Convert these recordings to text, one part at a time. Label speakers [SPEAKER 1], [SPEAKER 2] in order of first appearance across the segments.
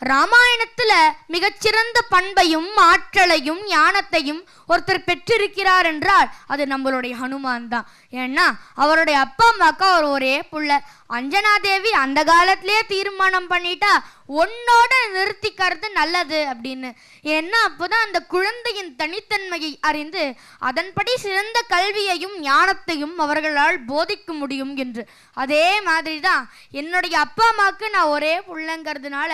[SPEAKER 1] ராமாயணத்துல மிகச்சிறந்த பண்பையும் ஆற்றலையும் ஞானத்தையும் ஒருத்தர் பெற்றிருக்கிறார் என்றால் அது நம்மளுடைய ஹனுமான் தான். ஏன்னா அவருடைய அப்பா அம்மாக்கா அவர் ஒரே புள்ள. அஞ்சனா தேவி அந்த காலத்திலேயே தீர்மானம் பண்ணிட்டா உன்னோட நிறுத்திக்கிறது நல்லது அப்படின்னு. ஏன்னா அப்போதான் அந்த குழந்தையின் தனித்தன்மையை அறிந்து அதன்படி சிறந்த கல்வியையும் ஞானத்தையும் அவர்களால் போதிக்க முடியும் என்று. அதே மாதிரி தான் என்னுடைய அப்பா அம்மாவுக்கு நான் ஒரே புள்ளங்கிறதுனால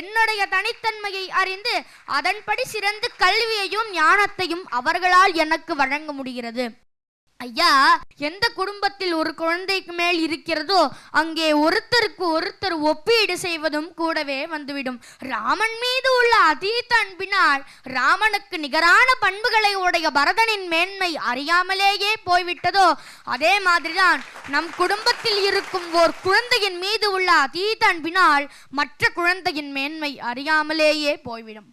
[SPEAKER 1] என்னுடைய தனித்தன்மையை அறிந்து அதன்படி சிறந்த கல்வியையும் ஞானத்தையும் அவர்களால் எனக்கு வழங்க முடிகிறது. ஐயா எந்த குடும்பத்தில் ஒரு குழந்தைக்கு மேல் இருக்கிறதோ அங்கே ஒருத்தருக்கு ஒருத்தர் ஒப்பீடு செய்வதும் கூடவே வந்துவிடும். ராமன் மீது உள்ள அதீத அன்பினால் ராமனுக்கு நிகரான பண்புகளை உடைய பரதனின் மேன்மை அறியாமலேயே போய்விட்டதோ அதே மாதிரிதான் நம் குடும்பத்தில் இருக்கும் ஓர் குழந்தையின் மீது உள்ள அதீத அன்பினால் மற்ற குழந்தையின் மேன்மை அறியாமலேயே போய்விடும்.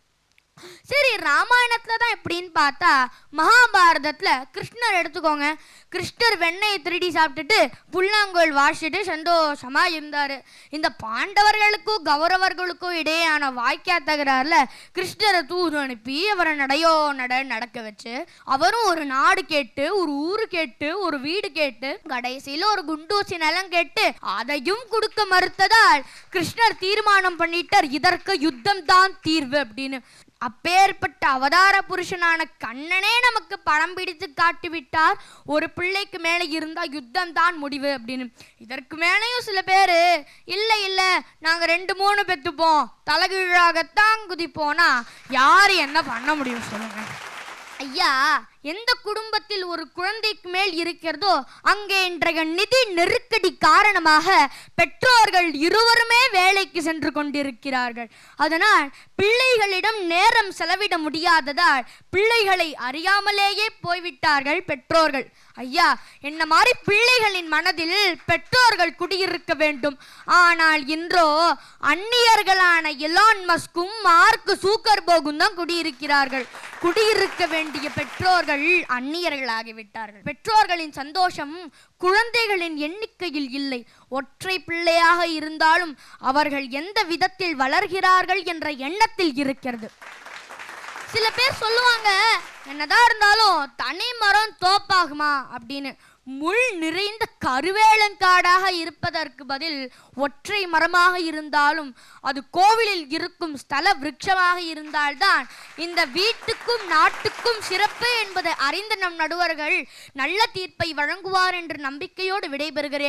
[SPEAKER 1] சரி ராமாயணத்துல தான் எப்படின்னு பார்த்தா மகாபாரதத்துல கிருஷ்ணர் எடுத்துக்கோங்க. கிருஷ்ணர் வெண்ணெயை திருடி சாப்பிட்டுட்டு புல்லாங்குழல் வாசிட்டு சந்தோஷமா இருந்தாரு. இந்த பாண்டவர்களுக்கும் கௌரவர்களுக்கும் இடையேயான வாய்க்கா தகராறுல கிருஷ்ணரை தூது அனுப்பி அவரை நடையோ நட நடக்க வச்சு அவரும் ஒரு நாடு கேட்டு ஒரு ஊரு கேட்டு ஒரு வீடு கேட்டு கடைசியில ஒரு குண்டூசி நிலம் கேட்டு அதையும் கொடுக்க மறுத்ததால் கிருஷ்ணர் தீர்மானம் பண்ணிட்டார். இதற்கு யுத்தம் தான் தீர்வு அப்படின்னு. அப்பேற்பட்ட அவதார புருஷனான கண்ணனே நமக்கு படம் பிடித்து காட்டிவிட்டார். ஒரு பிள்ளைக்கு மேலே இருந்தா யுத்தம் தான் முடிவு அப்படின்னு. இதற்கு மேலேயும் சில பேர் இல்லை இல்லை நாங்கள் ரெண்டு மூணு பெத்துப்போம். தலைகீழாகத்தான் குதிப்போனா யார் என்ன பண்ண முடியும் சொல்லுங்கள் ஐயா எந்த குடும்பத்தில் ஒரு குழந்தைக்கு மேல் இருக்கிறதோ அங்கே இன்றைய நிதி நெருக்கடி காரணமாக பெற்றோர்கள் இருவருமே வேலைக்கு சென்று கொண்டிருக்கிறார்கள். அதனால் பிள்ளைகளிடம் நேரம் செலவிட முடியாததால் பிள்ளைகளை அறியாமலேயே போய்விட்டார்கள் பெற்றோர்கள். ஐயா என்ன மாதிரி பிள்ளைகளின் மனதில் பெற்றோர்கள் குடியிருக்க வேண்டும். ஆனால் இன்றோ அந்நியர்களான எலான் மஸ்கும் மார்க் சூக்கர்போகும் தான் குடியிருக்கிறார்கள். குடியிருக்க வேண்டிய பெற்றோர்கள் அந்நியர்களாகிவிட்டார்கள். பெற்றோர்களின் சந்தோஷம் குழந்தைகளின் எண்ணிக்கையில் இல்லை. ஒற்றை பிள்ளையாக இருந்தாலும் அவர்கள் எந்த விதத்தில் வளர்கிறார்கள் என்ற எண்ணத்தில் இருக்கிறது. சில பேர் சொல்லுவாங்க என்னதான் இருந்தாலும் தனி மரம் தோப்பாகுமா? அப்படின்னு. முள் நிறைந்த கருவேலங்காடாக இருப்பதற்கு பதில் ஒற்றை மரமாக இருந்தாலும் அது கோவிலில் இருக்கும் ஸ்தல விருட்சமாக இருந்தால்தான் இந்த வீட்டுக்கும் நாட்டுக்கும் சிறப்பு என்பதை அறிந்த நம் நடுவர்கள் நல்ல தீர்ப்பை வழங்குவார் என்று நம்பிக்கையோடு விடைபெறுகிறேன்.